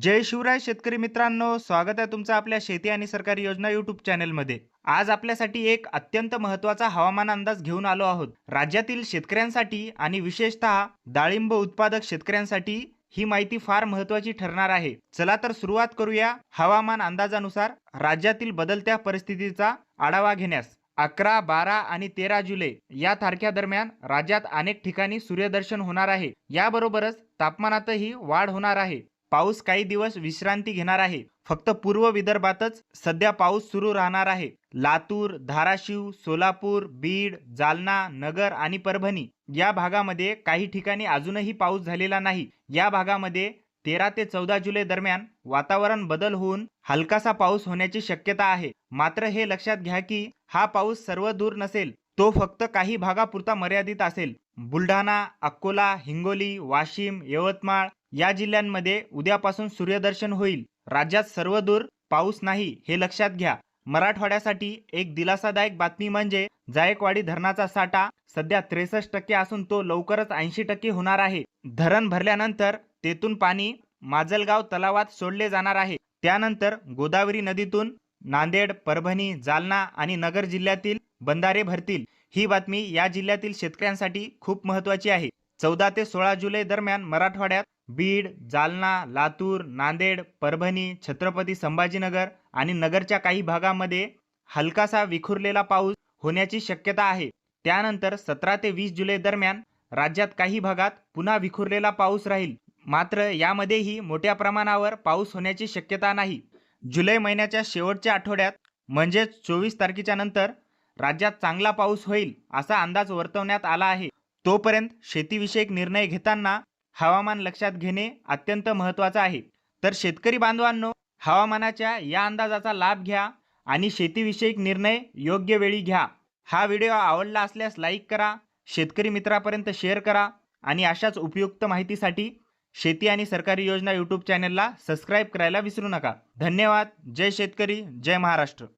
जय शिवराय शेतकरी मित्रांनो स्वागत आहे तुमचं आपल्या शेती आणि सरकारी योजना युट्यूब चॅनलमध्ये आज आपल्यासाठी एक अत्यंत महत्त्वाचा हवामान अंदाज घेऊन आलो आहोत. राज्यातील शेतकऱ्यांसाठी आणि विशेषतः डाळिंब उत्पादक शेतकऱ्यांसाठी ही माहिती फार महत्त्वाची ठरणार आहे. चला तर सुरुवात करूया हवामान अंदाजानुसार राज्यातील बदलत्या परिस्थितीचा आढावा घेण्यास. अकरा बारा आणि तेरा जुलै या तारख्या राज्यात अनेक ठिकाणी सूर्यदर्शन होणार आहे. याबरोबरच तापमानातही वाढ होणार आहे. पाऊस काही दिवस विश्रांती घेणार आहे. फक्त पूर्व विदर्भातच सध्या पाऊस सुरू राहणार आहे. लातूर धाराशिव सोलापूर बीड जालना नगर आणि परभणी या भागामध्ये काही ठिकाणी अजूनही पाऊस झालेला नाही. या भागामध्ये तेरा ते चौदा जुलै दरम्यान वातावरण बदल होऊन हलकासा पाऊस होण्याची शक्यता आहे. मात्र हे लक्षात घ्या की हा पाऊस सर्व दूर नसेल तो फक्त काही भागापुरता मर्यादित असेल. बुलढाणा अकोला हिंगोली वाशिम यवतमाळ या जिल्ह्यांमध्ये उद्यापासून सूर्यदर्शन होईल. राज्यात सर्वदूर पाऊस नाही हे लक्षात घ्या. मराठवाड्यासाठी एक दिलासादायक बातमी म्हणजे जायकवाडी धरणाचा साठा सध्या त्रेसष्ट टक्के असून तो लवकरच ऐंशी टक्के होणार आहे. धरण भरल्यानंतर तेथून पाणी माजलगाव तलावात सोडले जाणार आहे. त्यानंतर गोदावरी नदीतून नांदेड परभणी जालना आणि नगर जिल्ह्यातील बंधारे भरतील. ही बातमी या जिल्ह्यातील शेतकऱ्यांसाठी खूप महत्वाची आहे. चौदा ते सोळा जुलै दरम्यान मराठवाड्यात बीड जालना लातूर नांदेड परभणी छत्रपती संभाजीनगर आणि नगरच्या काही भागामध्ये हलकासा विखुरलेला पाऊस होण्याची शक्यता आहे. त्यानंतर सतरा ते वीस जुलै दरम्यान राज्यात काही भागात पुन्हा विखुरलेला पाऊस राहील. मात्र यामध्येही मोठ्या प्रमाणावर पाऊस होण्याची शक्यता नाही. जुलै महिन्याच्या शेवटच्या आठवड्यात म्हणजेच चोवीस तारखेच्या नंतर राज्यात चांगला पाऊस होईल असा अंदाज वर्तवण्यात आला आहे. तोपर्यंत शेतीविषयक निर्णय घेताना हवामान लक्षात घेणे अत्यंत महत्त्वाचं आहे. तर शेतकरी बांधवांनो हवामानाच्या या अंदाजाचा लाभ घ्या आणि शेतीविषयक निर्णय योग्य वेळी घ्या. हा व्हिडिओ आवडला असल्यास लाईक करा शेतकरी मित्रापर्यंत शेअर करा आणि अशाच उपयुक्त माहितीसाठी शेती आणि सरकारी योजना यूट्यूब चॅनलला सबस्क्राईब करायला विसरू नका. धन्यवाद. जय शेतकरी जय महाराष्ट्र.